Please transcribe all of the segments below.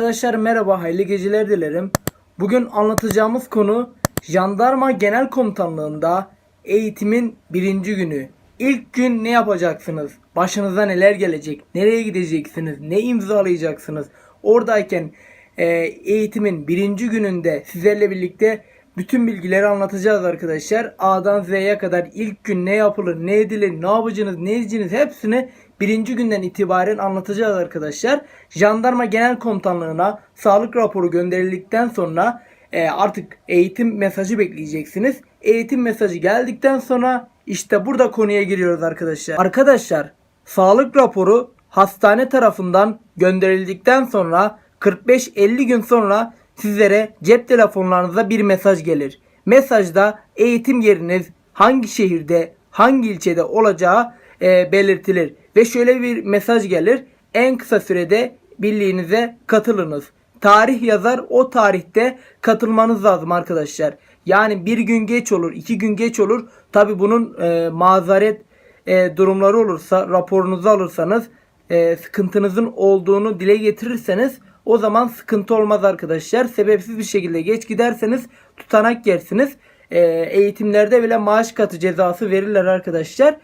Arkadaşlar merhaba, hayırlı geceler dilerim. Bugün anlatacağımız konu Jandarma Genel Komutanlığında eğitimin birinci günü. İlk gün ne yapacaksınız? Başınıza neler gelecek? Nereye gideceksiniz? Ne imzalayacaksınız? Oradayken e, eğitimin birinci gününde sizlerle birlikte bütün bilgileri anlatacağız arkadaşlar. A'dan Z'ye kadar ilk gün ne yapılır, ne edilir, ne yapacaksınız, ne edeceksiniz hepsini birinci günden itibaren anlatacağız arkadaşlar. Jandarma Genel Komutanlığı'na sağlık raporu gönderildikten sonra e, artık eğitim mesajı bekleyeceksiniz. Eğitim mesajı geldikten sonra işte burada konuya giriyoruz arkadaşlar. Arkadaşlar sağlık raporu hastane tarafından gönderildikten sonra 45-50 gün sonra sizlere cep telefonlarınıza bir mesaj gelir. Mesajda eğitim yeriniz hangi şehirde, hangi ilçede olacağı e, belirtilir. Ve şöyle bir mesaj gelir. En kısa sürede birliğinize katılınız. Tarih yazar o tarihte katılmanız lazım arkadaşlar. Yani bir gün geç olur, iki gün geç olur. Tabi bunun e, mazaret e, durumları olursa raporunuzu alırsanız e, sıkıntınızın olduğunu dile getirirseniz o zaman sıkıntı olmaz arkadaşlar. Sebepsiz bir şekilde geç giderseniz tutanak yersiniz. E, eğitimlerde bile maaş katı cezası verirler arkadaşlar.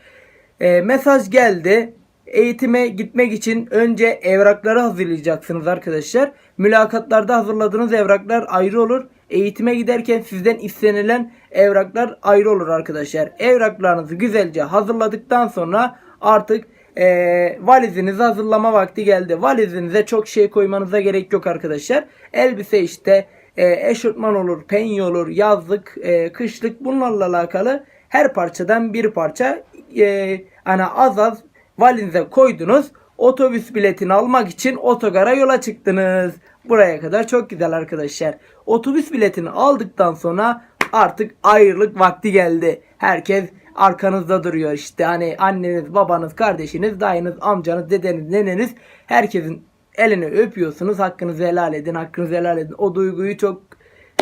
E, mesaj geldi. Eğitime gitmek için önce evrakları hazırlayacaksınız arkadaşlar. Mülakatlarda hazırladığınız evraklar ayrı olur. Eğitime giderken sizden istenilen evraklar ayrı olur arkadaşlar. Evraklarınızı güzelce hazırladıktan sonra artık e, valizinizi hazırlama vakti geldi. Valizinize çok şey koymanıza gerek yok arkadaşlar. Elbise işte e, eşofman olur, penye olur, yazlık, e, kışlık bunlarla alakalı her parçadan bir parça e, ana az az valize koydunuz. Otobüs biletini almak için otogara yola çıktınız. Buraya kadar çok güzel arkadaşlar. Otobüs biletini aldıktan sonra artık ayrılık vakti geldi. Herkes arkanızda duruyor işte. Hani anneniz, babanız, kardeşiniz, dayınız, amcanız, dedeniz, neneniz herkesin elini öpüyorsunuz. Hakkınızı helal edin, hakkınızı helal edin. O duyguyu çok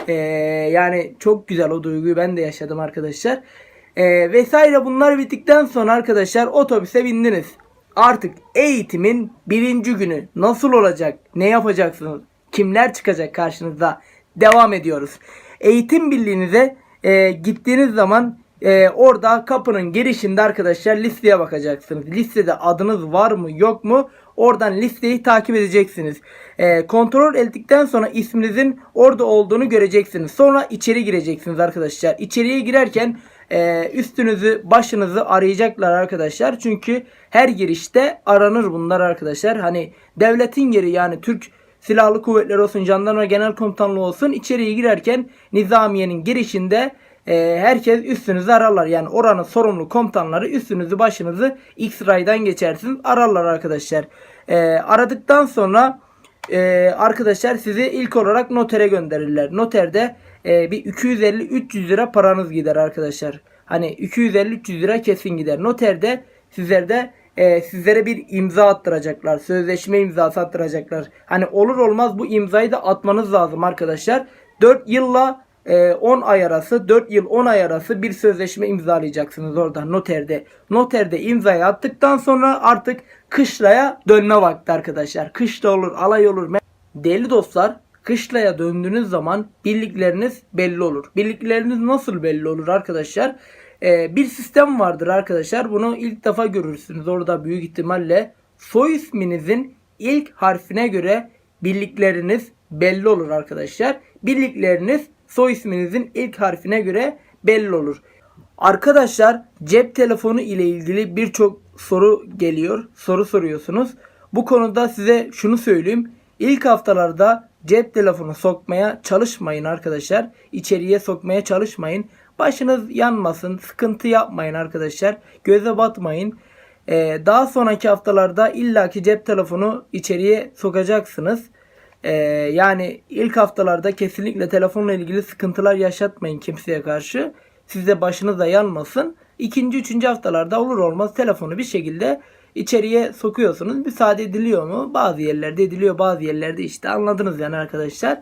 ee, yani çok güzel o duyguyu ben de yaşadım arkadaşlar. Ee, vesaire bunlar bittikten sonra arkadaşlar otobüse bindiniz. Artık eğitimin birinci günü nasıl olacak? Ne yapacaksınız? Kimler çıkacak karşınıza? Devam ediyoruz. Eğitim birliğinize e, gittiğiniz zaman e, orada kapının girişinde arkadaşlar listeye bakacaksınız. Listede adınız var mı yok mu? Oradan listeyi takip edeceksiniz. E, kontrol ettikten sonra isminizin orada olduğunu göreceksiniz. Sonra içeri gireceksiniz arkadaşlar. İçeriye girerken e, üstünüzü başınızı arayacaklar arkadaşlar. Çünkü her girişte aranır bunlar arkadaşlar. Hani devletin yeri yani Türk Silahlı Kuvvetler olsun, Jandarma Genel Komutanlığı olsun içeriye girerken nizamiyenin girişinde e, herkes üstünüzü ararlar. Yani oranın sorumlu komutanları üstünüzü başınızı X-ray'dan geçersiniz ararlar arkadaşlar. E, aradıktan sonra e, arkadaşlar sizi ilk olarak notere gönderirler. Noterde e, bir 250-300 lira paranız gider arkadaşlar. Hani 250-300 lira kesin gider. Noterde sizlerde e, sizlere bir imza attıracaklar. Sözleşme imzası attıracaklar. Hani olur olmaz bu imzayı da atmanız lazım arkadaşlar. 4 yılla e, 10 ay arası 4 yıl 10 ay arası bir sözleşme imzalayacaksınız orada noterde. Noterde imzayı attıktan sonra artık kışlaya dönme vakti arkadaşlar. Kışla olur alay olur. Değerli dostlar kışlaya döndüğünüz zaman birlikleriniz belli olur. Birlikleriniz nasıl belli olur arkadaşlar? Ee, bir sistem vardır arkadaşlar. Bunu ilk defa görürsünüz. Orada büyük ihtimalle soy isminizin ilk harfine göre birlikleriniz belli olur arkadaşlar. Birlikleriniz soy isminizin ilk harfine göre belli olur. Arkadaşlar cep telefonu ile ilgili birçok soru geliyor. Soru soruyorsunuz. Bu konuda size şunu söyleyeyim. İlk haftalarda cep telefonu sokmaya çalışmayın arkadaşlar. İçeriye sokmaya çalışmayın. Başınız yanmasın. Sıkıntı yapmayın arkadaşlar. Göze batmayın. Ee, daha sonraki haftalarda illaki cep telefonu içeriye sokacaksınız. Ee, yani ilk haftalarda kesinlikle telefonla ilgili sıkıntılar yaşatmayın kimseye karşı. Size başınız da yanmasın. İkinci, üçüncü haftalarda olur olmaz telefonu bir şekilde içeriye sokuyorsunuz. Müsaade ediliyor mu? Bazı yerlerde ediliyor, bazı yerlerde işte anladınız yani arkadaşlar.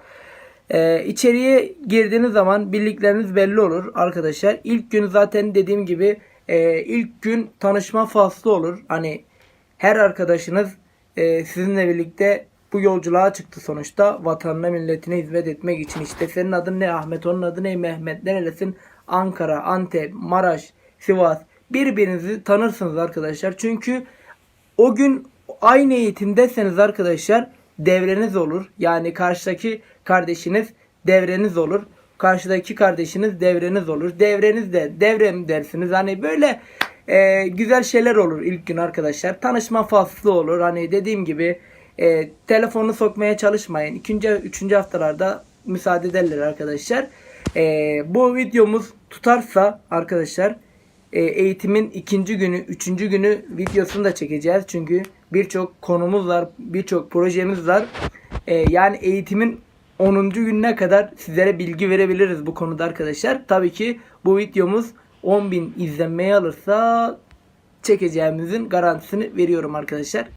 Ee, içeriye girdiğiniz zaman birlikleriniz belli olur arkadaşlar. İlk gün zaten dediğim gibi e, ilk gün tanışma faslı olur. Hani her arkadaşınız e, sizinle birlikte bu yolculuğa çıktı sonuçta. Vatanına milletine hizmet etmek için. İşte senin adın ne Ahmet onun adı ne Mehmet nerelisin? Ankara, Antep, Maraş, Sivas. Birbirinizi tanırsınız arkadaşlar. Çünkü o gün aynı eğitimdeseniz arkadaşlar devreniz olur. Yani karşıdaki kardeşiniz devreniz olur. Karşıdaki kardeşiniz devreniz olur. Devreniz de devrem dersiniz. Hani böyle e, güzel şeyler olur ilk gün arkadaşlar. Tanışma faslı olur. Hani dediğim gibi e, telefonu sokmaya çalışmayın. İkinci, üçüncü haftalarda müsaade ederler arkadaşlar. E, bu videomuz tutarsa arkadaşlar e, eğitimin ikinci günü, üçüncü günü videosunu da çekeceğiz. Çünkü birçok konumuz var, birçok projemiz var. E, yani eğitimin 10. gününe kadar sizlere bilgi verebiliriz bu konuda arkadaşlar. Tabii ki bu videomuz 10.000 izlenmeyi alırsa çekeceğimizin garantisini veriyorum arkadaşlar.